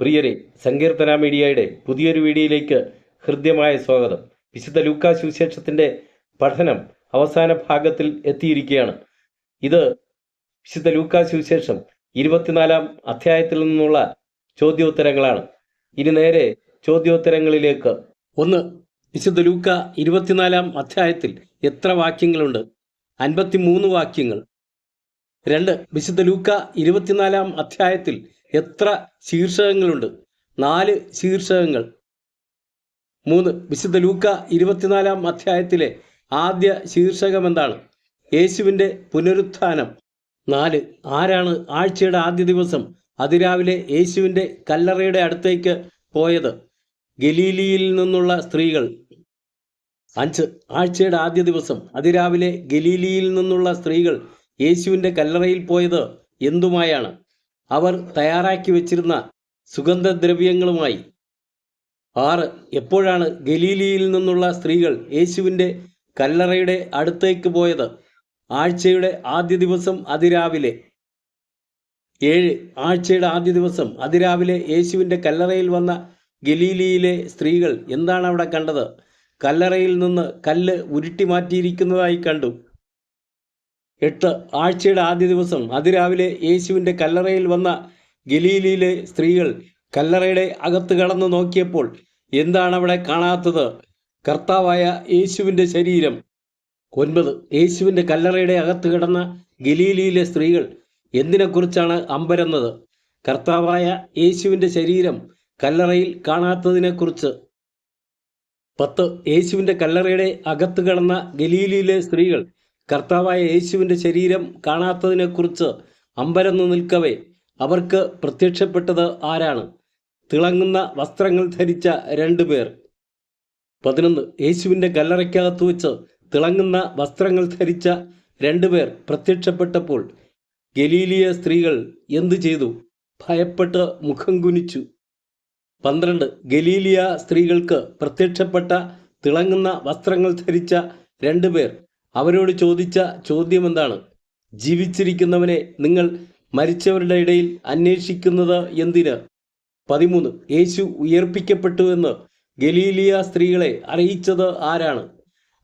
പ്രിയരെ സങ്കീർത്തന മീഡിയയുടെ പുതിയൊരു വീഡിയോയിലേക്ക് ഹൃദ്യമായ സ്വാഗതം. വിശുദ്ധ ലൂക്കാ സുവിശേഷത്തിന്റെ പഠനം അവസാന ഭാഗത്തിൽ എത്തിയിരിക്കുകയാണ്. ഇത് വിശുദ്ധ ലൂക്കാ സുവിശേഷം ഇരുപത്തിനാലാം അധ്യായത്തിൽ നിന്നുള്ള ചോദ്യോത്തരങ്ങളാണ്. ഇനി നേരെ ചോദ്യോത്തരങ്ങളിലേക്ക്. ഒന്ന് വിശുദ്ധ ലൂക്ക ഇരുപത്തിനാലാം അധ്യായത്തിൽ എത്ര വാക്യങ്ങളുണ്ട്? അൻപത്തിമൂന്ന് വാക്യങ്ങൾ. രണ്ട് വിശുദ്ധ ലൂക്ക ഇരുപത്തിനാലാം അധ്യായത്തിൽ എത്ര ശീർഷകങ്ങളുണ്ട്? നാല് ശീർഷകങ്ങൾ. മൂന്ന് വിശുദ്ധ ലൂക്ക ഇരുപത്തിനാലാം അധ്യായത്തിലെ ആദ്യ ശീർഷകം എന്താണ് യേശുവിന്റെ പുനരുത്ഥാനം. നാല് ആരാണ് ആഴ്ചയുടെ ആദ്യ ദിവസം? അതിരാവിലെ യേശുവിന്റെ കല്ലറയുടെ അടുത്തേക്ക് പോയത് ഗലീലിയിൽ നിന്നുള്ള സ്ത്രീകൾ. അഞ്ച് ആഴ്ചയുടെ ആദ്യ ദിവസം. അതിരാവിലെ ഗലീലിയിൽ നിന്നുള്ള സ്ത്രീകൾ യേശുവിന്റെ കല്ലറയിൽ പോയത് എന്തുമായാണ്? അവർ തയ്യാറാക്കി വെച്ചിരുന്ന സുഗന്ധദ്രവ്യങ്ങളുമായി. ആറ് എപ്പോഴാണ് ഗലീലിയിൽ നിന്നുള്ള സ്ത്രീകൾ യേശുവിന്റെ കല്ലറയുടെ അടുത്തേക്ക് പോയത്? ആഴ്ചയുടെ ആദ്യ ദിവസം അതിരാവിലെ. ഏഴ് ആഴ്ചയുടെ ആദ്യ ദിവസം അതിരാവിലെ യേശുവിന്റെ കല്ലറയിൽ വന്ന ഗലീലിയിലെ സ്ത്രീകൾ എന്താണ് അവിടെ കണ്ടത്? കല്ലറയിൽ നിന്ന് കല്ല് ഉരുട്ടി മാറ്റിയിരിക്കുന്നതായി കണ്ടു. എട്ട് ആഴ്ചയുടെ ആദ്യ ദിവസം അതിരാവിലെ യേശുവിന്റെ കല്ലറയിൽ വന്ന ഗലീലിയിലെ സ്ത്രീകൾ കല്ലറയുടെ അകത്ത് കടന്നു നോക്കിയപ്പോൾ എന്താണ് അവിടെ കാണാത്തത്? കർത്താവായ യേശുവിന്റെ ശരീരം. ഒൻപത് യേശുവിന്റെ കല്ലറയുടെ അകത്ത് കിടന്ന ഗലീലിയിലെ സ്ത്രീകൾ എന്തിനെക്കുറിച്ചാണ് അമ്പരന്നത്? കർത്താവായ യേശുവിന്റെ ശരീരം കല്ലറയിൽ കാണാത്തതിനെക്കുറിച്ച്. പത്ത് യേശുവിന്റെ കല്ലറയുടെ അകത്ത് കിടന്ന ഗലീലിയിലെ സ്ത്രീകൾ കർത്താവായ യേശുവിന്റെ ശരീരം കാണാത്തതിനെക്കുറിച്ച് അമ്പരന്ന് നിൽക്കവേ അവർക്ക് പ്രത്യക്ഷപ്പെട്ടത് ആരാണ്? തിളങ്ങുന്ന വസ്ത്രങ്ങൾ ധരിച്ച രണ്ടു പേർ. പതിനൊന്ന് യേശുവിന്റെ കല്ലറയ്ക്കകത്ത് വെച്ച് തിളങ്ങുന്ന വസ്ത്രങ്ങൾ ധരിച്ച രണ്ടുപേർ പ്രത്യക്ഷപ്പെട്ടപ്പോൾ ഗലീലിയ സ്ത്രീകൾ എന്തു ചെയ്തു? ഭയപ്പെട്ട് മുഖം കുനിച്ചു. പന്ത്രണ്ട് ഗലീലിയ സ്ത്രീകൾക്ക് പ്രത്യക്ഷപ്പെട്ട തിളങ്ങുന്ന വസ്ത്രങ്ങൾ ധരിച്ച രണ്ടുപേർ അവരോട് ചോദിച്ച ചോദ്യം എന്താണ് ജീവിച്ചിരിക്കുന്നവനെ നിങ്ങൾ മരിച്ചവരുടെ ഇടയിൽ അന്വേഷിക്കുന്നത് എന്തിന്? പതിമൂന്ന്. യേശു ഉയർപ്പിക്കപ്പെട്ടു എന്ന് ഗലീലിയ സ്ത്രീകളെ അറിയിച്ചത് ആരാണ്?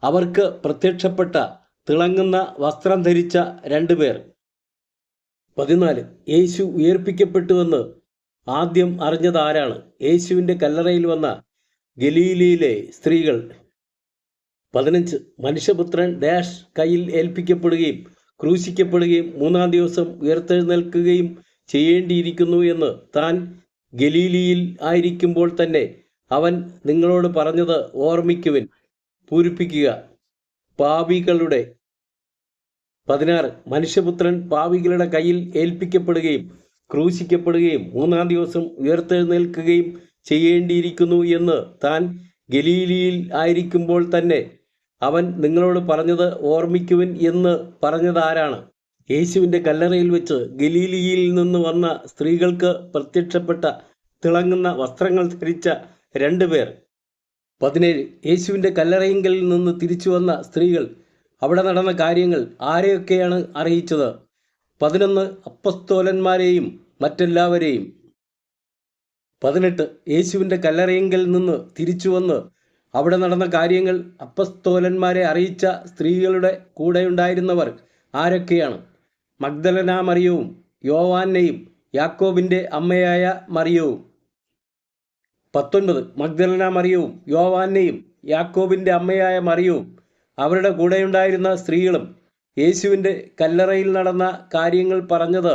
അവർക്ക് പ്രത്യക്ഷപ്പെട്ട തിളങ്ങുന്ന വസ്ത്രം ധരിച്ച രണ്ടുപേർ പതിനാല്. യേശു ഉയർപ്പിക്കപ്പെട്ടുവെന്ന് ആദ്യം അറിഞ്ഞത് ആരാണ്? യേശുവിന്റെ കല്ലറയിൽ വന്ന ഗലീലിയിലെ സ്ത്രീകൾ. പതിനഞ്ച് മനുഷ്യപുത്രൻ ഡാഷ് കയ്യിൽ ഏൽപ്പിക്കപ്പെടുകയും ക്രൂശിക്കപ്പെടുകയും മൂന്നാം ദിവസം ഉയർത്തെഴുന്നേൽക്കുകയും ചെയ്യേണ്ടിയിരിക്കുന്നു എന്ന് താൻ ഗലീലിയിൽ ആയിരിക്കുമ്പോൾ തന്നെ അവൻ നിങ്ങളോട് പറഞ്ഞത് ഓർമ്മിക്കുവിൻ. പൂരിപ്പിക്കുക. പാവികളുടെ പതിനാറ് മനുഷ്യപുത്രൻ പാവികളുടെ കയ്യിൽ ഏൽപ്പിക്കപ്പെടുകയും ക്രൂശിക്കപ്പെടുകയും മൂന്നാം ദിവസം ഉയർത്തെഴുന്നേൽക്കുകയും ചെയ്യേണ്ടിയിരിക്കുന്നു എന്ന് താൻ ഗലീലിയിൽ ആയിരിക്കുമ്പോൾ തന്നെ അവൻ നിങ്ങളോട് പറഞ്ഞത് ഓർമ്മിക്കുവിൻ എന്ന് പറഞ്ഞത് ആരാണ് യേശുവിന്റെ കല്ലറയിൽ വെച്ച് ഗലീലിയിൽ നിന്ന് വന്ന സ്ത്രീകൾക്ക് പ്രത്യക്ഷപ്പെട്ട തിളങ്ങുന്ന വസ്ത്രങ്ങൾ ധരിച്ച രണ്ടുപേർ പതിനേഴ്. യേശുവിന്റെ കല്ലറയിങ്കിൽ നിന്ന് തിരിച്ചു വന്ന സ്ത്രീകൾ. അവിടെ നടന്ന കാര്യങ്ങൾ ആരെയൊക്കെയാണ് അറിയിച്ചത്? പതിനൊന്ന്. അപ്പസ്തോലന്മാരെയും മറ്റെല്ലാവരെയും. പതിനെട്ട്. യേശുവിന്റെ കല്ലറയെങ്കിൽ നിന്ന് തിരിച്ചു വന്ന് അവിടെ നടന്ന കാര്യങ്ങൾ അപ്പസ്തോലന്മാരെ അറിയിച്ച സ്ത്രീകളുടെ കൂടെയുണ്ടായിരുന്നവർ ആരൊക്കെയാണ്? മഗ്ദലന മറിയവും യോവാനെയും യാക്കോബിന്റെ അമ്മയായ മറിയവും. പത്തൊൻപത്. മഗ്ദലന മറിയവും യോവാനെയും യാക്കോബിന്റെ അമ്മയായ മറിയവും. അവരുടെ കൂടെയുണ്ടായിരുന്ന സ്ത്രീകളും യേശുവിന്റെ കല്ലറയിൽ നടന്ന കാര്യങ്ങൾ പറഞ്ഞത്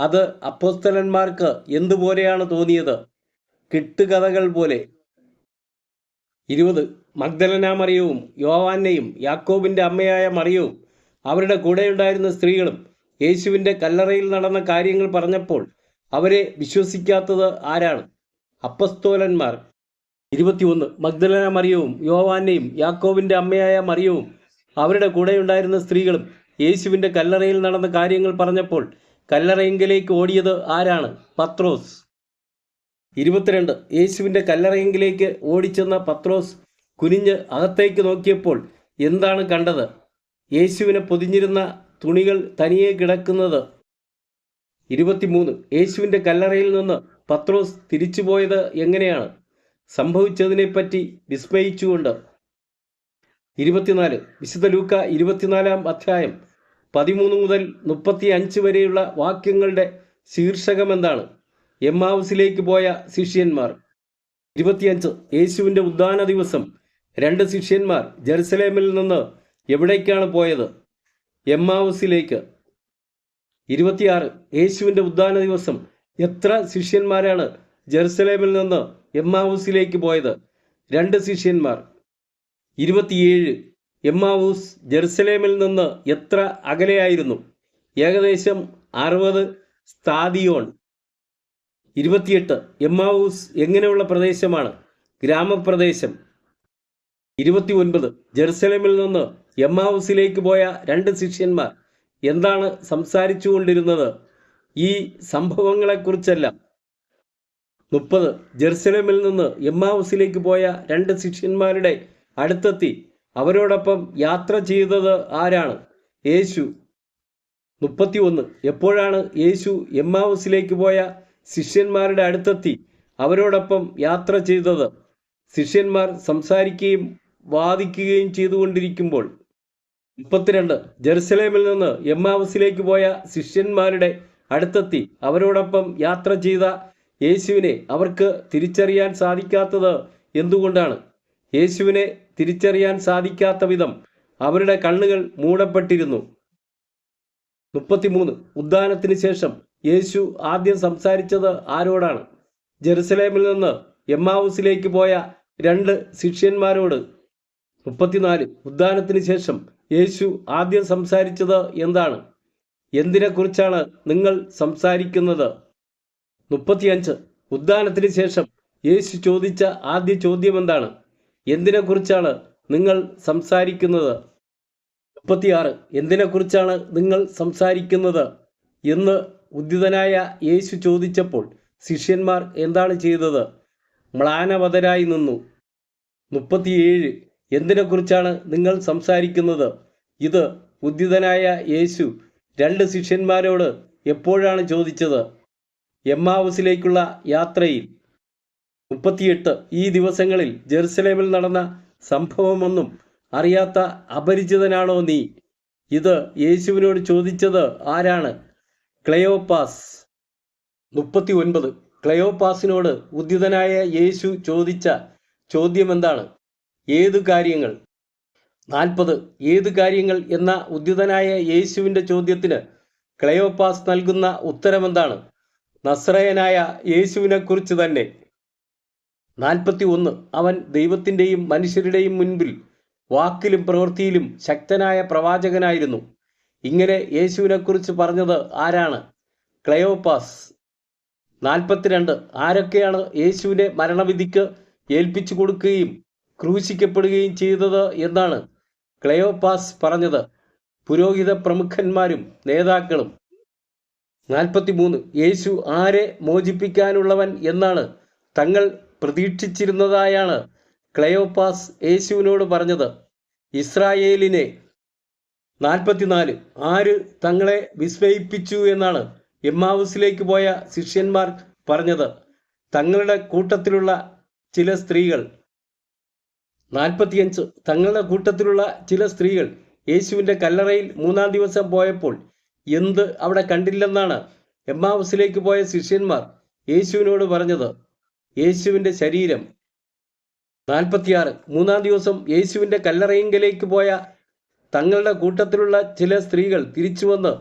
അത് അപ്പോസ്തലന്മാർക്ക് എന്തുപോലെയാണ് തോന്നിയത്? കിട്ടുകഥകൾ പോലെ ഇരുപത്. മഗ്ദലന മറിയവും യോവാനെയും യാക്കോബിന്റെ അമ്മയായ മറിയവും അവരുടെ കൂടെയുണ്ടായിരുന്ന സ്ത്രീകളും യേശുവിന്റെ കല്ലറയിൽ നടന്ന കാര്യങ്ങൾ പറഞ്ഞപ്പോൾ അവരെ വിശ്വസിക്കാത്തത് ആരാണ്? അപ്പസ്തോലന്മാർ. ഇരുപത്തിയൊന്ന്. മഗ്ദലന മറിയവും യോവാനെയും യാക്കോബിന്റെ അമ്മയായ മറിയവും അവരുടെ കൂടെയുണ്ടായിരുന്ന സ്ത്രീകളും യേശുവിന്റെ കല്ലറയിൽ നടന്ന കാര്യങ്ങൾ പറഞ്ഞപ്പോൾ കല്ലറയെങ്കിലേക്ക് ഓടിയത് ആരാണ്? പത്രോസ്. ഇരുപത്തിരണ്ട്. യേശുവിന്റെ കല്ലറയെങ്കിലേക്ക് ഓടിച്ചെന്ന പത്രോസ് കുനിഞ്ഞ് അകത്തേക്ക് നോക്കിയപ്പോൾ എന്താണ് കണ്ടത്? യേശുവിനെ പൊതിഞ്ഞിരുന്ന തുണികൾ തനിയെ കിടക്കുന്നത്. ഇരുപത്തിമൂന്ന്. യേശുവിന്റെ കല്ലറയിൽ നിന്ന് പത്രോസ് തിരിച്ചുപോയത് എങ്ങനെയാണ്? സംഭവിച്ചതിനെപ്പറ്റി വിസ്മയിച്ചുകൊണ്ട്. ഇരുപത്തിനാല്. വിശുദ്ധ ലൂക്ക ഇരുപത്തിനാലാം അധ്യായം പതിമൂന്ന് മുതൽ മുപ്പത്തി അഞ്ച് വരെയുള്ള വാക്യങ്ങളുടെ ശീർഷകം എന്താണ് എമ്മാവുസിലേക്ക് പോയ ശിഷ്യന്മാർ. ഇരുപത്തിയഞ്ച് യേശുവിന്റെ ഉദ്ധാന ദിവസം. രണ്ട് ശിഷ്യന്മാർ ജെറുസലേമിൽ നിന്ന് എവിടേക്കാണ് പോയത്? എം ഹൗസിലേക്ക്. ഇരുപത്തിയാറ് യേശുവിന്റെ ഉദ്ധാന ദിവസം. എത്ര ശിഷ്യന്മാരാണ് ജെറുസലേമിൽ നിന്ന് എം ഹൗസിലേക്ക് പോയത്? രണ്ട് ശിഷ്യന്മാർ. ഇരുപത്തിയേഴ് എം ഹൗസ് ജെറുസലേമിൽ നിന്ന് എത്ര അകലെയായിരുന്നു? ഏകദേശം അറുപത് സ്ഥാദിയോൺ ഇരുപത്തിയെട്ട് എമ്മാവൂസ് എങ്ങനെയുള്ള പ്രദേശമാണ്? ഗ്രാമപ്രദേശം. ഇരുപത്തി ഒൻപത് ജെറുസലേമിൽ നിന്ന് എമ്മാവൂസിലേക്ക് പോയ രണ്ട് ശിഷ്യന്മാർ എന്താണ് സംസാരിച്ചു കൊണ്ടിരുന്നത് ഈ സംഭവങ്ങളെക്കുറിച്ചെല്ലാം. മുപ്പത് ജെറുസലേമിൽ നിന്ന് എമ്മാവൂസിലേക്ക് പോയ രണ്ട് ശിഷ്യന്മാരുടെ അടുത്തെത്തി. അവരോടൊപ്പം യാത്ര ചെയ്തത് ആരാണ്? യേശു. മുപ്പത്തി ഒന്ന് എപ്പോഴാണ് യേശു എമ്മാവൂസിലേക്ക് പോയ ശിഷ്യന്മാരുടെ അടുത്തെത്തി അവരോടൊപ്പം യാത്ര ചെയ്തത്. ശിഷ്യന്മാർ സംസാരിക്കുകയും വാദിക്കുകയും ചെയ്തുകൊണ്ടിരിക്കുമ്പോൾ മുപ്പത്തിരണ്ട്. ജെറുസലേമിൽ നിന്ന് എമ്മാവസിലേക്ക് പോയ ശിഷ്യന്മാരുടെ അടുത്തെത്തി. അവരോടൊപ്പം യാത്ര ചെയ്ത യേശുവിനെ അവർക്ക് തിരിച്ചറിയാൻ സാധിക്കാത്തത് എന്തുകൊണ്ടാണ്? യേശുവിനെ തിരിച്ചറിയാൻ സാധിക്കാത്ത വിധം അവരുടെ കണ്ണുകൾ മൂടപ്പെട്ടിരുന്നു. മുപ്പത്തിമൂന്ന്. ഉദ്ധാനത്തിന് ശേഷം യേശു ആദ്യം സംസാരിച്ചത് ആരോടാണ്? ജെറുസലേമിൽ നിന്ന് എമ്മാവൂസിലേക്ക് പോയ രണ്ട് ശിഷ്യന്മാരോട്. മുപ്പത്തിനാല്. ഉദ്ധാനത്തിന് ശേഷം യേശു ആദ്യം സംസാരിച്ചത് എന്താണ്? എന്തിനെക്കുറിച്ചാണ് നിങ്ങൾ സംസാരിക്കുന്നത്? മുപ്പത്തിയഞ്ച്. ഉദ്ധാനത്തിന് ശേഷം യേശു ചോദിച്ച ആദ്യ ചോദ്യം എന്താണ്? എന്തിനെക്കുറിച്ചാണ് നിങ്ങൾ സംസാരിക്കുന്നത്? മുപ്പത്തിയാറ്. എന്തിനെക്കുറിച്ചാണ് നിങ്ങൾ സംസാരിക്കുന്നത്? എന്ന് ഉദ്ധിതനായ യേശു ചോദിച്ചപ്പോൾ ശിഷ്യന്മാർ എന്താണ് ചെയ്തത്? മ്ലാനവതരായി നിന്നു. മുപ്പത്തിയേഴ്. എന്തിനെക്കുറിച്ചാണ് നിങ്ങൾ സംസാരിക്കുന്നത്? ഇത് ഉദ്ധിതനായ യേശു രണ്ട് ശിഷ്യന്മാരോട് എപ്പോഴാണ് ചോദിച്ചത്? എമ്മാവൂസിലേക്കുള്ള യാത്രയിൽ. മുപ്പത്തിയെട്ട്. ഈ ദിവസങ്ങളിൽ ജെറുസലേമിൽ നടന്ന സംഭവമൊന്നും അറിയാത്ത അപരിചിതനാണോ നീ? ഇത് യേശുവിനോട് ചോദിച്ചത് ആരാണ്? ക്ലയോപ്പാസ് മുപ്പത്തി ഒൻപത് ക്ലയോപ്പാസിനോട് ഉദ്യുതനായ യേശു ചോദിച്ച ചോദ്യം എന്താണ് ഏതു കാര്യങ്ങൾ? നാൽപ്പത്. ഏതു കാര്യങ്ങൾ എന്ന ഉദ്യുതനായ യേശുവിന്റെ ചോദ്യത്തിന് ക്ലയോപ്പാസ് നൽകുന്ന ഉത്തരമെന്താണ്? നസ്രയനായ യേശുവിനെക്കുറിച്ച് തന്നെ. നാൽപ്പത്തി ഒന്ന് അവൻ ദൈവത്തിന്റെയും മനുഷ്യരുടെയും മുൻപിൽ വാക്കിലും പ്രവൃത്തിയിലും ശക്തനായ പ്രവാചകനായിരുന്നു. ഇങ്ങനെ യേശുവിനെക്കുറിച്ച് പറഞ്ഞത് ആരാണ്? ക്ലയോപാസ്. നാൽപ്പത്തിരണ്ട്. ആരൊക്കെയാണ് യേശുവിനെ മരണവിധിക്ക് ഏൽപ്പിച്ചു കൊടുക്കുകയും ക്രൂശിക്കപ്പെടുകയും ചെയ്തത് എന്നാണ് ക്ലയോപാസ് പറഞ്ഞത്. പുരോഹിത പ്രമുഖന്മാരും നേതാക്കളും. നാൽപ്പത്തി മൂന്ന് യേശു ആരെ മോചിപ്പിക്കാനുള്ളവൻ എന്നാണ് തങ്ങൾ പ്രതീക്ഷിച്ചിരുന്നതായാണ് ക്ലയോപാസ് യേശുവിനോട് പറഞ്ഞത്. ഇസ്രായേലിനെ നാൽപ്പത്തിനാല്. ആര് തങ്ങളെ വിസ്മയിപ്പിച്ചു എന്നാണ് എമ്മാവൂസിലേക്ക് പോയ ശിഷ്യന്മാർ പറഞ്ഞത്. തങ്ങളുടെ കൂട്ടത്തിലുള്ള ചില സ്ത്രീകൾ. നാൽപ്പത്തിയഞ്ച്. തങ്ങളുടെ കൂട്ടത്തിലുള്ള ചില സ്ത്രീകൾ യേശുവിന്റെ കല്ലറയിൽ മൂന്നാം ദിവസം പോയപ്പോൾ എന്ത് അവിടെ കണ്ടില്ലെന്നാണ് എമ്മാവൂസിലേക്ക് പോയ ശിഷ്യന്മാർ യേശുവിനോട് പറഞ്ഞത്. യേശുവിന്റെ ശരീരം. നാൽപ്പത്തിയാറ്. മൂന്നാം ദിവസം യേശുവിന്റെ കല്ലറയിങ്കലേക്ക് പോയ തങ്ങളുടെ കൂട്ടത്തിലുള്ള ചില സ്ത്രീകൾ തിരിച്ചു വന്ന്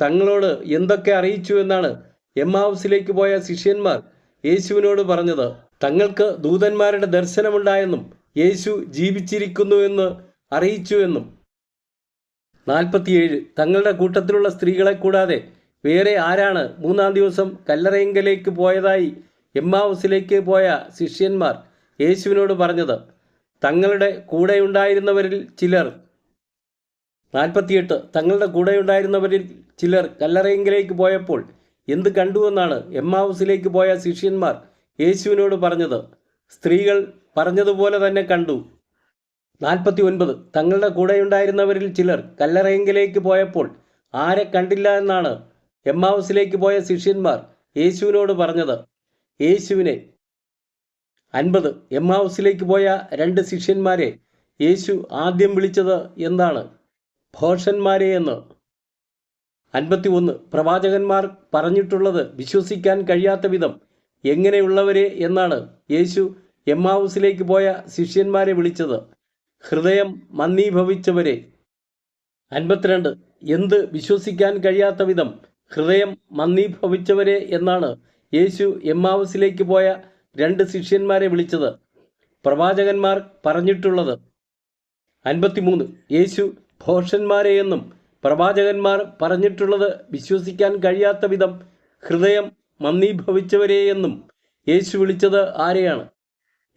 തങ്ങളോട് എന്തൊക്കെ അറിയിച്ചു എന്നാണ് എം ഹൗസിലേക്ക് പോയ ശിഷ്യന്മാർ യേശുവിനോട് പറഞ്ഞത്. തങ്ങൾക്ക് ദൂതന്മാരുടെ ദർശനമുണ്ടായെന്നും യേശു ജീവിച്ചിരിക്കുന്നു എന്ന് അറിയിച്ചു എന്നും. നാൽപ്പത്തിയേഴ്. തങ്ങളുടെ കൂട്ടത്തിലുള്ള സ്ത്രീകളെ കൂടാതെ വേറെ ആരാണ് മൂന്നാം ദിവസം കല്ലറയിങ്കലേക്ക് പോയതായി എമ്മാവൂസിലേക്ക് പോയ ശിഷ്യന്മാർ യേശുവിനോട് പറഞ്ഞത്. തങ്ങളുടെ കൂടെയുണ്ടായിരുന്നവരിൽ ചിലർ നാൽപ്പത്തിയെട്ട്. തങ്ങളുടെ കൂടെയുണ്ടായിരുന്നവരിൽ ചിലർ കല്ലറയിങ്കിലേക്ക് പോയപ്പോൾ എന്ത് കണ്ടുവെന്നാണ് എമ്മാവൂസിലേക്ക് പോയ ശിഷ്യന്മാർ യേശുവിനോട് പറഞ്ഞത്. സ്ത്രീകൾ പറഞ്ഞതുപോലെ തന്നെ കണ്ടു. നാൽപ്പത്തി ഒൻപത് തങ്ങളുടെ കൂടെയുണ്ടായിരുന്നവരിൽ ചിലർ കല്ലറയിങ്കിലേക്ക് പോയപ്പോൾ ആരെ കണ്ടില്ല എന്നാണ് എമ്മാവൂസിലേക്ക് പോയ ശിഷ്യന്മാർ യേശുവിനോട് പറഞ്ഞത്. യേശുവിനെ അൻപത്. എമ്മാവുസിലേക്ക് പോയ രണ്ട് ശിഷ്യന്മാരെ യേശു ആദ്യം വിളിച്ചത് എന്താണ്? ഭോഷന്മാരെ എന്ന് അൻപത്തി ഒന്ന് പ്രവാചകന്മാർ പറഞ്ഞിട്ടുള്ളത് വിശ്വസിക്കാൻ കഴിയാത്ത വിധം എങ്ങനെയുള്ളവരെ എന്നാണ് യേശു എമ്മാവൂസിലേക്ക് പോയ ശിഷ്യന്മാരെ വിളിച്ചത്. ഹൃദയം മന്ദീഭവിച്ചവരെ. അൻപത്തിരണ്ട് എന്ത് വിശ്വസിക്കാൻ കഴിയാത്ത വിധം ഹൃദയം മന്ദീഭവിച്ചവരെ എന്നാണ് യേശു എമ്മാവൂസിലേക്ക് പോയ രണ്ട് ശിഷ്യന്മാരെ വിളിച്ചത്. പ്രവാചകന്മാർ പറഞ്ഞിട്ടുള്ളത് അൻപത്തിമൂന്ന് യേശു ഭോഷന്മാരെ എന്നും പ്രവാചകന്മാർ പറഞ്ഞിട്ടുള്ളത് വിശ്വസിക്കാൻ കഴിയാത്ത വിധം ഹൃദയം മന്ദീഭവിച്ചവരെ എന്നും യേശു വിളിച്ചത് ആരെയാണ്?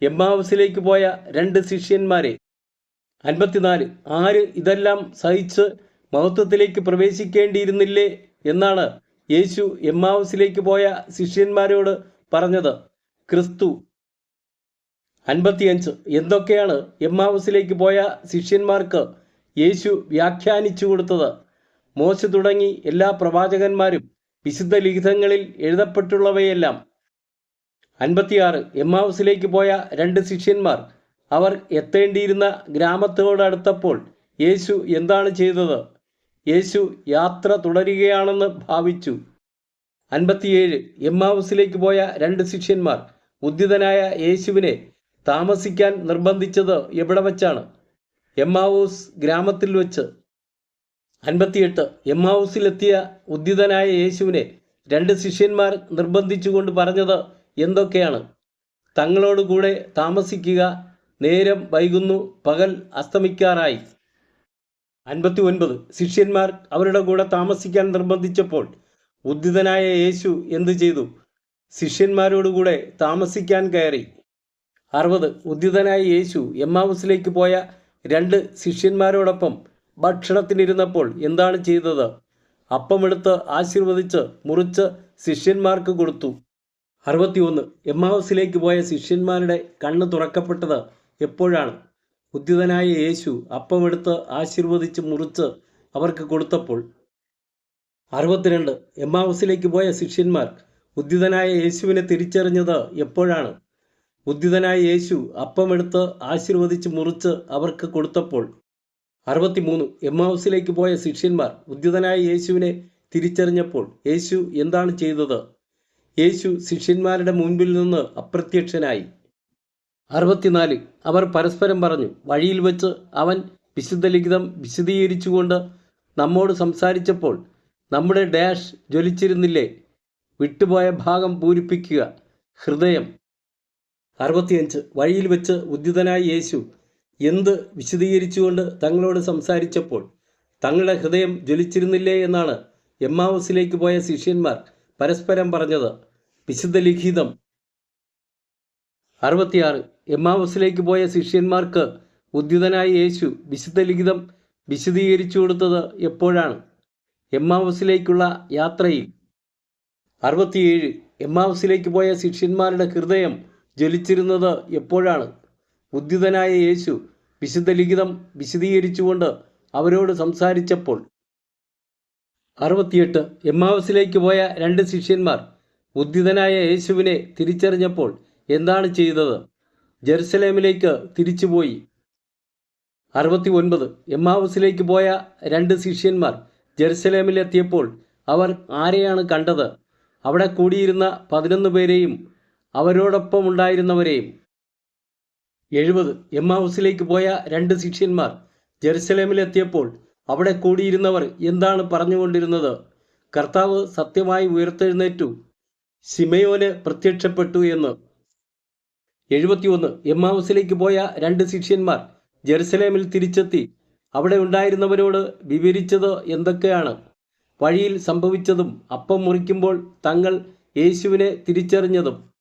എമ്മാവസിലേക്ക് പോയ രണ്ട് ശിഷ്യന്മാരെ. അൻപത്തിനാല്. ആര് ഇതെല്ലാം സഹിച്ച് മഹത്വത്തിലേക്ക് പ്രവേശിക്കേണ്ടിയിരുന്നില്ലേ എന്നാണ് യേശു എമ്മാവസിലേക്ക് പോയ ശിഷ്യന്മാരോട് പറഞ്ഞത്. ക്രിസ്തു. അൻപത്തിയഞ്ച്. എന്തൊക്കെയാണ് എമ്മാവസിലേക്ക് പോയ ശിഷ്യന്മാർക്ക് യേശു വ്യാഖ്യാനിച്ചു കൊടുത്തത്. മോശ തുടങ്ങി എല്ലാ പ്രവാചകന്മാരും വിശുദ്ധ ലിഖിതങ്ങളിൽ എഴുതപ്പെട്ടുള്ളവയെല്ലാം. അൻപത്തിയാറ് എമ്മാവസിലേക്ക് പോയ രണ്ട് ശിഷ്യന്മാർ അവർ എത്തേണ്ടിയിരുന്ന ഗ്രാമത്തോടടുത്തപ്പോൾ യേശു എന്താണ് ചെയ്തത്? യേശു യാത്ര തുടരുകയാണെന്ന് ഭാവിച്ചു. അൻപത്തിയേഴ് എമ്മാവസിലേക്ക് പോയ രണ്ട് ശിഷ്യന്മാർ ഉദ്ധിതനായ യേശുവിനെ താമസിക്കാൻ നിർബന്ധിച്ചത് എവിടെ വച്ചാണ്? എമ്മാവൂസ് ഗ്രാമത്തിൽ വെച്ച് അൻപത്തിയെട്ട് എമ്മാവൂസിലെത്തിയ ഉദ്ധിതനായ യേശുവിനെ രണ്ട് ശിഷ്യന്മാർ നിർബന്ധിച്ചുകൊണ്ട് പറഞ്ഞത് എന്തൊക്കെയാണ്? തങ്ങളോട് കൂടെ താമസിക്കുക നേരം വൈകുന്നു പകൽ അസ്തമിക്കാറായി. അൻപത്തി ഒൻപത് ശിഷ്യന്മാർ അവരുടെ കൂടെ താമസിക്കാൻ നിർബന്ധിച്ചപ്പോൾ ഉദ്ധിതനായ യേശു എന്തു ചെയ്തു? ശിഷ്യന്മാരോടുകൂടെ താമസിക്കാൻ കയറി. അറുപത് ഉദ്ധിതനായ യേശു എമ്മാവൂസിലേക്ക് പോയ രണ്ട് ശിഷ്യന്മാരോടൊപ്പം ഭക്ഷണത്തിനിരുന്നപ്പോൾ എന്താണ് ചെയ്തത്? അപ്പമെടുത്ത് ആശീർവദിച്ച് മുറിച്ച് ശിഷ്യന്മാർക്ക് കൊടുത്തു. അറുപത്തിയൊന്ന്. എമ്മാവസിലേക്ക് പോയ ശിഷ്യന്മാരുടെ കണ്ണ് തുറക്കപ്പെട്ടത് എപ്പോഴാണ്? ഉദ്ധിതനായ യേശു അപ്പമെടുത്ത് ആശീർവദിച്ച് മുറിച്ച് അവർക്ക് കൊടുത്തപ്പോൾ. അറുപത്തിരണ്ട്. എമ്മാവസിലേക്ക് പോയ ശിഷ്യന്മാർ ഉദ്ധിതനായ യേശുവിനെ തിരിച്ചറിഞ്ഞത് എപ്പോഴാണ്? ഉദ്ധിതനായ യേശു അപ്പമെടുത്ത് ആശീർവദിച്ച് മുറിച്ച് അവർക്ക് കൊടുത്തപ്പോൾ അറുപത്തിമൂന്ന് എമ്മാവസിലേക്ക് പോയ ശിഷ്യന്മാർ ഉദ്ധിതനായ യേശുവിനെ തിരിച്ചറിഞ്ഞപ്പോൾ യേശു എന്താണ് ചെയ്തത്? യേശു ശിഷ്യന്മാരുടെ മുൻപിൽ നിന്ന് അപ്രത്യക്ഷനായി. അറുപത്തിനാല് അവർ പരസ്പരം പറഞ്ഞു വഴിയിൽ വെച്ച് അവൻ വിശുദ്ധ ലിഖിതം വിശദീകരിച്ചുകൊണ്ട് നമ്മോട് സംസാരിച്ചപ്പോൾ നമ്മുടെ ഡാഷ് ജ്വലിച്ചിരുന്നില്ലേ? വിട്ടുപോയ ഭാഗം പൂരിപ്പിക്കുക ഹൃദയം അറുപത്തിയഞ്ച് വഴിയിൽ വെച്ച് ഉദ്യുതനായ യേശു എന്ത് വിശദീകരിച്ചുകൊണ്ട് തങ്ങളോട് സംസാരിച്ചപ്പോൾ തങ്ങളുടെ ഹൃദയം ജ്വലിച്ചിരുന്നില്ലേ എന്നാണ് എമ്മാവസിലേക്ക് പോയ ശിഷ്യന്മാർ പരസ്പരം പറഞ്ഞത്. വിശുദ്ധ ലിഖിതം അറുപത്തിയാറ്. എമ്മാവസിലേക്ക് പോയ ശിഷ്യന്മാർക്ക് ഉദ്യുതനായ യേശു വിശുദ്ധ ലിഖിതം വിശദീകരിച്ചു കൊടുത്തത് എപ്പോഴാണ്? എമ്മാവസിലേക്കുള്ള യാത്രയിൽ. അറുപത്തിയേഴ്. എമ്മാവസിലേക്ക് പോയ ശിഷ്യന്മാരുടെ ഹൃദയം ജ്വലിച്ചിരുന്നത് എപ്പോഴാണ്? ഉദ്യുതനായ യേശു വിശുദ്ധ ലിഖിതം വിശദീകരിച്ചുകൊണ്ട് അവരോട് സംസാരിച്ചപ്പോൾ അറുപത്തിയെട്ട് എമ്മാവസിലേക്ക് പോയ രണ്ട് ശിഷ്യന്മാർ ഉദ്യുതനായ യേശുവിനെ തിരിച്ചറിഞ്ഞപ്പോൾ എന്താണ് ചെയ്തത്? ജെറുസലേമിലേക്ക് തിരിച്ചുപോയി. അറുപത്തി ഒൻപത് എമ്മാവസിലേക്ക് പോയ രണ്ട് ശിഷ്യന്മാർ ജെറുസലേമിലെത്തിയപ്പോൾ അവർ ആരെയാണ് കണ്ടത്? അവിടെ കൂടിയിരുന്ന പതിനൊന്ന് പേരെയും അവരോടൊപ്പം ഉണ്ടായിരുന്നവരെയും എഴുപത്. എം ഹൗസിലേക്ക് പോയ രണ്ട് ശിഷ്യന്മാർ ജെറുസലേമിലെത്തിയപ്പോൾ അവിടെ കൂടിയിരുന്നവർ എന്താണ് പറഞ്ഞുകൊണ്ടിരുന്നത്? കർത്താവ് സത്യമായി ഉയർത്തെഴുന്നേറ്റു. സിമയോന് പ്രത്യക്ഷപ്പെട്ടു എന്ന്. എഴുപത്തിയൊന്ന്. എം ഹൗസിലേക്ക് പോയ രണ്ട് ശിഷ്യന്മാർ ജെറുസലേമിൽ തിരിച്ചെത്തി. അവിടെ ഉണ്ടായിരുന്നവരോട് വിവരിച്ചത് എന്തൊക്കെയാണ്? വഴിയിൽ സംഭവിച്ചതും അപ്പം മുറിക്കുമ്പോൾ തങ്ങൾ യേശുവിനെ തിരിച്ചറിഞ്ഞതും.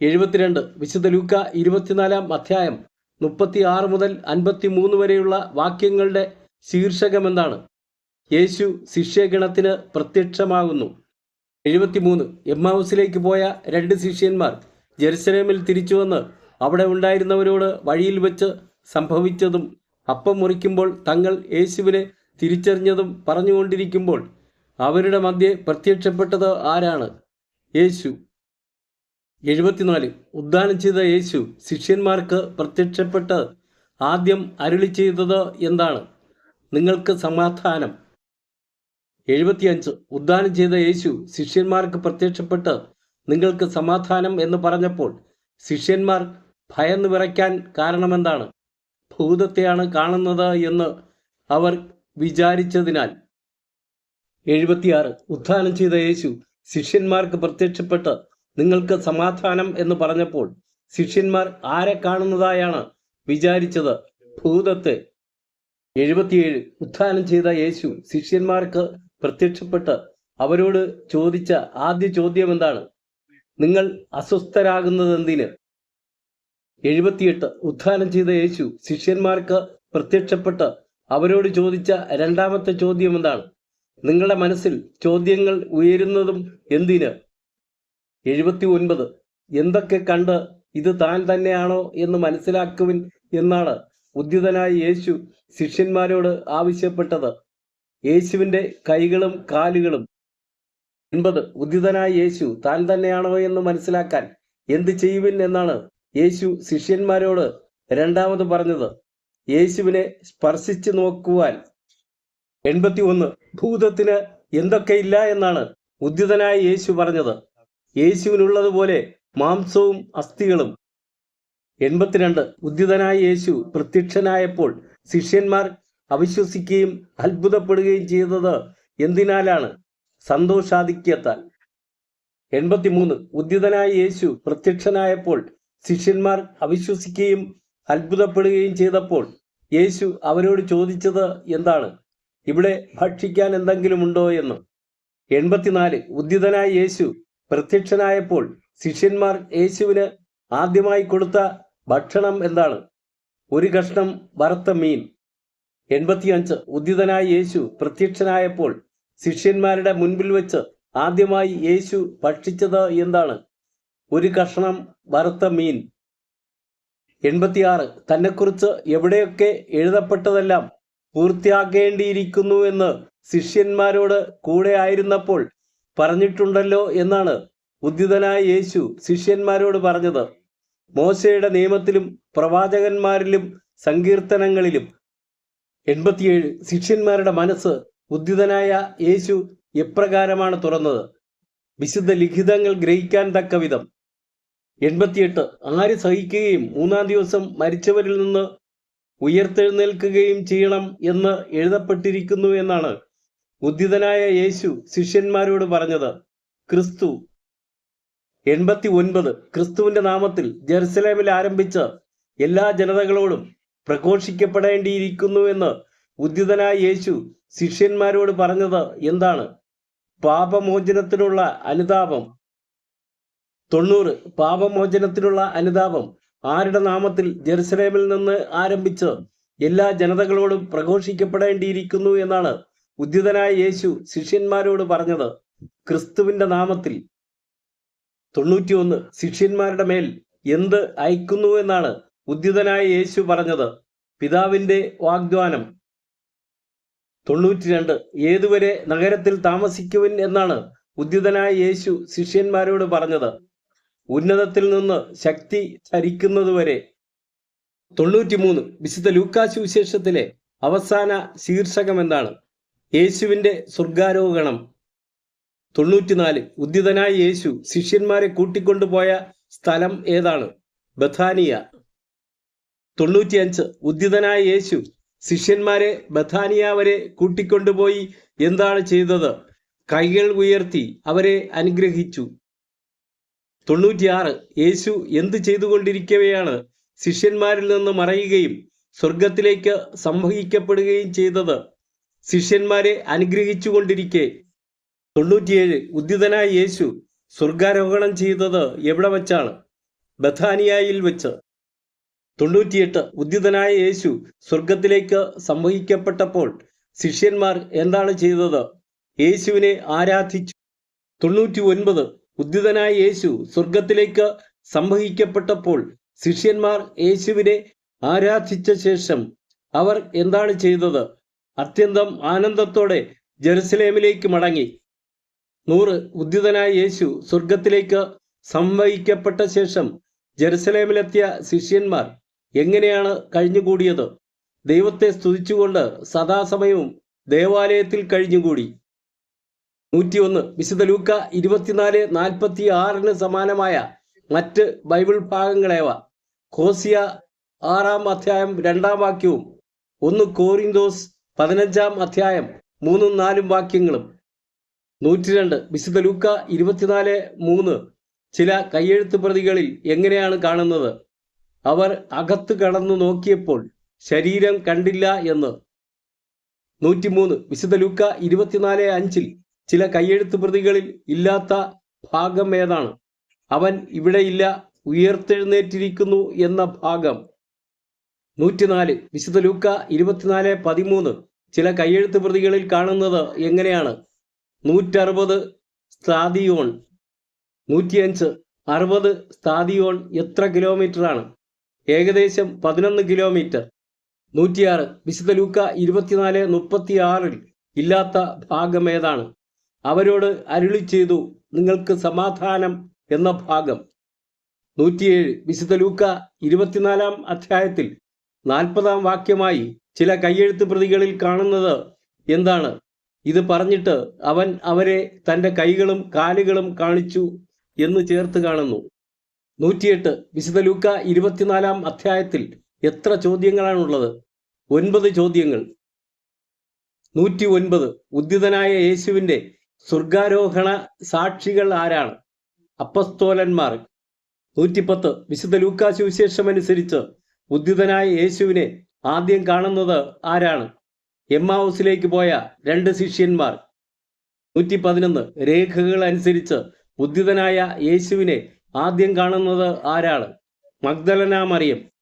എഴുപത്തിരണ്ട്. വിശുദ്ധ ലൂക്ക ഇരുപത്തിനാലാം അധ്യായം മുപ്പത്തി ആറ് മുതൽ അൻപത്തി മൂന്ന് വരെയുള്ള വാക്യങ്ങളുടെ ശീർഷകം എന്താണ് യേശു ശിഷ്യഗണത്തിന് പ്രത്യക്ഷമാകുന്നു. എഴുപത്തിമൂന്ന്. ഹൗസിലേക്ക് പോയ രണ്ട് ശിഷ്യന്മാർ ജെറുസലേമിൽ തിരിച്ചുവന്ന് അവിടെ ഉണ്ടായിരുന്നവരോട് വഴിയിൽ വെച്ച് സംഭവിച്ചതും അപ്പം മുറിക്കുമ്പോൾ തങ്ങൾ യേശുവിനെ തിരിച്ചറിഞ്ഞതും പറഞ്ഞുകൊണ്ടിരിക്കുമ്പോൾ അവരുടെ മധ്യേ പ്രത്യക്ഷപ്പെട്ടത് ആരാണ്? യേശു. എഴുപത്തിനാല്. ഉദ്ധാനം ചെയ്ത യേശു ശിഷ്യന്മാർക്ക് പ്രത്യക്ഷപ്പെട്ട് ആദ്യം അരുളി ചെയ്തത് എന്താണ്? നിങ്ങൾക്ക് സമാധാനം. എഴുപത്തിയഞ്ച്. ഉദ്ധാനം ചെയ്ത യേശു ശിഷ്യന്മാർക്ക് പ്രത്യക്ഷപ്പെട്ട് നിങ്ങൾക്ക് സമാധാനം എന്ന് പറഞ്ഞപ്പോൾ ശിഷ്യന്മാർ ഭയന്ന് വിറയ്ക്കാൻ കാരണമെന്താണ് ഭൂതത്തെയാണ് കാണുന്നത് എന്ന് അവർ വിചാരിച്ചതിനാൽ. എഴുപത്തിയാറ്. ഉദ്ധാനം ചെയ്ത യേശു ശിഷ്യന്മാർക്ക് പ്രത്യക്ഷപ്പെട്ട് നിങ്ങൾക്ക് സമാധാനം എന്ന് പറഞ്ഞപ്പോൾ ശിഷ്യന്മാർ ആരെ കാണുന്നതായാണ് വിചാരിച്ചത്. ഭൂതത്തെ എഴുപത്തിയേഴ് ഉത്ഥാനം ചെയ്ത യേശു ശിഷ്യന്മാർക്ക് പ്രത്യക്ഷപ്പെട്ട് അവരോട് ചോദിച്ച ആദ്യ ചോദ്യം എന്താണ് നിങ്ങൾ അസ്വസ്ഥരാകുന്നത് എന്തിന് എഴുപത്തിയെട്ട് ഉത്ഥാനം ചെയ്ത യേശു ശിഷ്യന്മാർക്ക് പ്രത്യക്ഷപ്പെട്ട് അവരോട് ചോദിച്ച രണ്ടാമത്തെ ചോദ്യം എന്താണ് നിങ്ങളുടെ മനസ്സിൽ ചോദ്യങ്ങൾ ഉയരുന്നതും എന്തിന്? എഴുപത്തി ഒൻപത് എന്തൊക്കെ കണ്ട് ഇത് താൻ തന്നെയാണോ എന്ന് മനസ്സിലാക്കുവിൻ എന്നാണ് ഉദ്യുതനായ യേശു ശിഷ്യന്മാരോട് ആവശ്യപ്പെട്ടത്. യേശുവിന്റെ കൈകളും കാലുകളും. എൺപത്. ഉദ്യുതനായ യേശു താൻ തന്നെയാണോ എന്ന് മനസ്സിലാക്കാൻ എന്ത് ചെയ്യുവിൻ എന്നാണ് യേശു ശിഷ്യന്മാരോട് രണ്ടാമത് പറഞ്ഞത്. യേശുവിനെ സ്പർശിച്ചു നോക്കുവാൻ. എൺപത്തി ഒന്ന് ഭൂതത്തിന് എന്തൊക്കെയില്ല എന്നാണ് ഉദ്യുതനായ യേശു പറഞ്ഞത്. യേശുവിനുള്ളതുപോലെ മാംസവും അസ്ഥികളും. എൺപത്തിരണ്ട്. ഉദ്യുതനായ യേശു പ്രത്യക്ഷനായപ്പോൾ ശിഷ്യന്മാർ അവിശ്വസിക്കുകയും അത്ഭുതപ്പെടുകയും ചെയ്തത് എന്തിനാലാണ്? സന്തോഷാധിക്യത്താൽ. എൺപത്തിമൂന്ന്. ഉദ്യുതനായ യേശു പ്രത്യക്ഷനായപ്പോൾ ശിഷ്യന്മാർ അവിശ്വസിക്കുകയും അത്ഭുതപ്പെടുകയും ചെയ്തപ്പോൾ യേശു അവരോട് ചോദിച്ചത് എന്താണ്? ഇവിടെ ഭക്ഷിക്കാൻ എന്തെങ്കിലും ഉണ്ടോ എന്ന്. എൺപത്തിനാല്. ഉദ്യുതനായ യേശു പ്രത്യക്ഷനായപ്പോൾ ശിഷ്യന്മാർ യേശുവിന് ആദ്യമായി കൊടുത്ത ഭക്ഷണം എന്താണ്? ഒരു കഷ്ണം വറുത്ത മീൻ. എൺപത്തിയഞ്ച്. ഉദ്യുതനായ യേശു പ്രത്യക്ഷനായപ്പോൾ ശിഷ്യന്മാരുടെ മുൻപിൽ വെച്ച് ആദ്യമായി യേശു ഭക്ഷിച്ചത് എന്താണ്? ഒരു കഷ്ണം വറുത്ത മീൻ. എൺപത്തിയാറ്. തന്നെക്കുറിച്ച് എവിടെയൊക്കെ എഴുതപ്പെട്ടതെല്ലാം പൂർത്തിയാക്കേണ്ടിയിരിക്കുന്നു എന്ന് ശിഷ്യന്മാരോട് കൂടെ ആയിരുന്നപ്പോൾ പറഞ്ഞിട്ടുണ്ടല്ലോ എന്നാണ് ഉദ്യുതനായ യേശു ശിഷ്യന്മാരോട് പറഞ്ഞത് മോശയുടെ നിയമത്തിലും പ്രവാചകന്മാരിലും സങ്കീർത്തനങ്ങളിലും എൺപത്തിയേഴ് ശിഷ്യന്മാരുടെ മനസ്സ് ഉദ്യുതനായ യേശു എപ്രകാരമാണ് തുറന്നത്? വിശുദ്ധ ലിഖിതങ്ങൾ ഗ്രഹിക്കാൻ തക്ക വിധം. എൺപത്തിയെട്ട് ആര് സഹിക്കുകയും മൂന്നാം ദിവസം മരിച്ചവരിൽ നിന്ന് ഉയർത്തെഴുന്നേൽക്കുകയും ചെയ്യണം എന്ന് എഴുതപ്പെട്ടിരിക്കുന്നു എന്നാണ് ഉദ്യുതനായ യേശു ശിഷ്യന്മാരോട് പറഞ്ഞത്. ക്രിസ്തു എൺപത്തി ഒൻപത് ക്രിസ്തുവിന്റെ നാമത്തിൽ ജെറുസലേമിൽ ആരംഭിച്ച് എല്ലാ ജനതകളോടും പ്രഘോഷിക്കപ്പെടേണ്ടിയിരിക്കുന്നുവെന്ന് ഉദ്യുതനായ യേശു ശിഷ്യന്മാരോട് പറഞ്ഞത് എന്താണ്? പാപമോചനത്തിനുള്ള അനുതാപം. തൊണ്ണൂറ് പാപമോചനത്തിനുള്ള അനുതാപം. ആരുടെ നാമത്തിൽ ജെറുസലേമിൽ നിന്ന് ആരംഭിച്ച് എല്ലാ ജനതകളോടും പ്രഘോഷിക്കപ്പെടേണ്ടിയിരിക്കുന്നു എന്നാണ് ഉദ്യതനായ യേശു ശിഷ്യന്മാരോട് പറഞ്ഞത്. ക്രിസ്തുവിന്റെ നാമത്തിൽ തൊണ്ണൂറ്റിയൊന്ന് ശിഷ്യന്മാരുടെ മേൽ എന്ത് അയക്കുന്നു എന്നാണ് ഉദ്യുതനായ യേശു പറഞ്ഞത്. പിതാവിന്റെ വാഗ്ദാനം. തൊണ്ണൂറ്റിരണ്ട് ഏതുവരെ നഗരത്തിൽ താമസിക്കുവിൻ എന്നാണ് ഉദ്യുതനായ യേശു ശിഷ്യന്മാരോട് പറഞ്ഞത്. ഉന്നതത്തിൽ നിന്ന് ശക്തി ധരിക്കുന്നതുവരെ തൊണ്ണൂറ്റിമൂന്ന് വിശുദ്ധ ലൂക്കാശു വിശേഷത്തിലെ അവസാന ശീർഷകം എന്താണ് യേശുവിന്റെ സ്വർഗാരോഹണം. തൊണ്ണൂറ്റിനാല്. ഉദ്യതനായ യേശു ശിഷ്യന്മാരെ കൂട്ടിക്കൊണ്ടുപോയ സ്ഥലം ഏതാണ്? ബഥാനിയ. തൊണ്ണൂറ്റിയഞ്ച്. ഉദ്യതനായ യേശു ശിഷ്യന്മാരെ ബഥാനിയ വരെ കൂട്ടിക്കൊണ്ടുപോയി എന്താണ് ചെയ്തത്? കൈകൾ ഉയർത്തി അവരെ അനുഗ്രഹിച്ചു. തൊണ്ണൂറ്റിയാറ്. യേശു എന്ത് ചെയ്തുകൊണ്ടിരിക്കവെയാണ്? ശിഷ്യന്മാരിൽ നിന്ന് മറയുകയും സ്വർഗത്തിലേക്ക് സംവഹിക്കപ്പെടുകയും ചെയ്തത്. ശിഷ്യന്മാരെ അനുഗ്രഹിച്ചുകൊണ്ടിരിക്കെ തൊണ്ണൂറ്റിയേഴ്. ഉദ്യുതനായ യേശു സ്വർഗാരോഹണം ചെയ്തത് എവിടെ വച്ചാണ്? ബഥാനിയായിൽ വെച്ച്. തൊണ്ണൂറ്റിയെട്ട്. ഉദ്യുതനായ യേശു സ്വർഗത്തിലേക്ക് സംവഹിക്കപ്പെട്ടപ്പോൾ ശിഷ്യന്മാർ എന്താണ് ചെയ്തത്? യേശുവിനെ ആരാധിച്ചു. തൊണ്ണൂറ്റി ഒൻപത് ഉദ്യുതനായ യേശു സ്വർഗത്തിലേക്ക് സംവഹിക്കപ്പെട്ടപ്പോൾ ശിഷ്യന്മാർ യേശുവിനെ ആരാധിച്ച ശേഷം അവർ എന്താണ് ചെയ്തത്? അത്യന്തം ആനന്ദത്തോടെ ജെറുസലേമിലേക്ക് മടങ്ങി. നൂറ് ഉദ്യുതനായ യേശു സ്വർഗത്തിലേക്ക് സംവഹിക്കപ്പെട്ട ശേഷം ജെറുസലേമിലെത്തിയ ശിഷ്യന്മാർ എങ്ങനെയാണ് കഴിഞ്ഞുകൂടിയത്? ദൈവത്തെ സ്തുതിച്ചുകൊണ്ട് സദാസമയവും ദേവാലയത്തിൽ കഴിഞ്ഞുകൂടി. നൂറ്റിയൊന്ന്. വിശുദ്ധ ലൂക്ക ഇരുപത്തിനാല് നാൽപ്പത്തി ആറിന് സമാനമായ മറ്റ് ബൈബിൾ ഭാഗങ്ങളേവ. കോസിയ ആറാം അധ്യായം രണ്ടാം വാക്യവും ഒന്ന് കോറിന്തോസ് പതിനഞ്ചാം അധ്യായം മൂന്നും നാലും വാക്യങ്ങളും. നൂറ്റിരണ്ട്. വിശുദ്ധ ലൂക്ക ഇരുപത്തിനാല് മൂന്ന്. ചില കയ്യെഴുത്ത് പ്രതികളിൽ എങ്ങനെയാണ് കാണുന്നത്? അവർ അകത്ത് കടന്നു നോക്കിയപ്പോൾ ശരീരം കണ്ടില്ല എന്ന്. നൂറ്റിമൂന്ന്. വിശുദ്ധ ലൂക്ക ഇരുപത്തിനാല് അഞ്ചിൽ ചില കയ്യെഴുത്ത് പ്രതികളിൽ ഇല്ലാത്ത ഭാഗം ഏതാണ്? അവൻ ഇവിടെയില്ല ഉയർത്തെഴുന്നേറ്റിരിക്കുന്നു എന്ന ഭാഗം. നൂറ്റിനാല്. വിശുദ്ധ ലൂക്ക ഇരുപത്തിനാല് പതിമൂന്ന്. ചില കയ്യെഴുത്ത് പ്രതികളിൽ കാണുന്നത് എങ്ങനെയാണ്? നൂറ്ററുപത് സ്ഥാദിയോൺ നൂറ്റിയഞ്ച് അറുപത് സ്ഥാദിയോൺ എത്ര കിലോമീറ്ററാണ്? ഏകദേശം പതിനൊന്ന് കിലോമീറ്റർ. നൂറ്റിയാറ് വിശുദ്ധ ലൂക്ക ഇരുപത്തിനാല് മുപ്പത്തി ആറിൽ ഇല്ലാത്ത ഭാഗം ഏതാണ്? അവരോട് അരുളി ചെയ്തു നിങ്ങൾക്ക് സമാധാനം എന്ന ഭാഗം. നൂറ്റിയേഴ് വിശുദ്ധ ലൂക്ക ഇരുപത്തിനാലാം അധ്യായത്തിൽ നാൽപ്പതാം വാക്യമായി ചില കയ്യെഴുത്ത് പ്രതികളിൽ കാണുന്നത് എന്താണ്? ഇത് പറഞ്ഞിട്ട് അവൻ അവരെ തന്റെ കൈകളും കാലുകളും കാണിച്ചു എന്ന് ചേർത്ത് കാണുന്നു. നൂറ്റിയെട്ട് വിശുദ്ധ ലൂക്ക ഇരുപത്തിനാലാം അധ്യായത്തിൽ എത്ര ചോദ്യങ്ങളാണുള്ളത്? ഒൻപത് ചോദ്യങ്ങൾ. നൂറ്റി ഒൻപത് ഉദ്ധിതനായ യേശുവിന്റെ സ്വർഗാരോഹണ സാക്ഷികൾ ആരാണ്? അപ്പസ്തോലന്മാർ. നൂറ്റിപ്പത്ത് വിശുദ്ധ ലൂക്കാ സുവിശേഷം അനുസരിച്ച് ഉദ്ധിതനായ യേശുവിനെ ആദ്യം കാണുന്നത് ആരാണ്? എമ്മാവൂസിലേക്ക് പോയ രണ്ട് ശിഷ്യന്മാർ. നൂറ്റി പതിനൊന്ന് രേഖകൾ അനുസരിച്ച് ഉദ്ധിതനായ യേശുവിനെ ആദ്യം കാണുന്നത് ആരാണ്? മഗ്ദലന മറിയം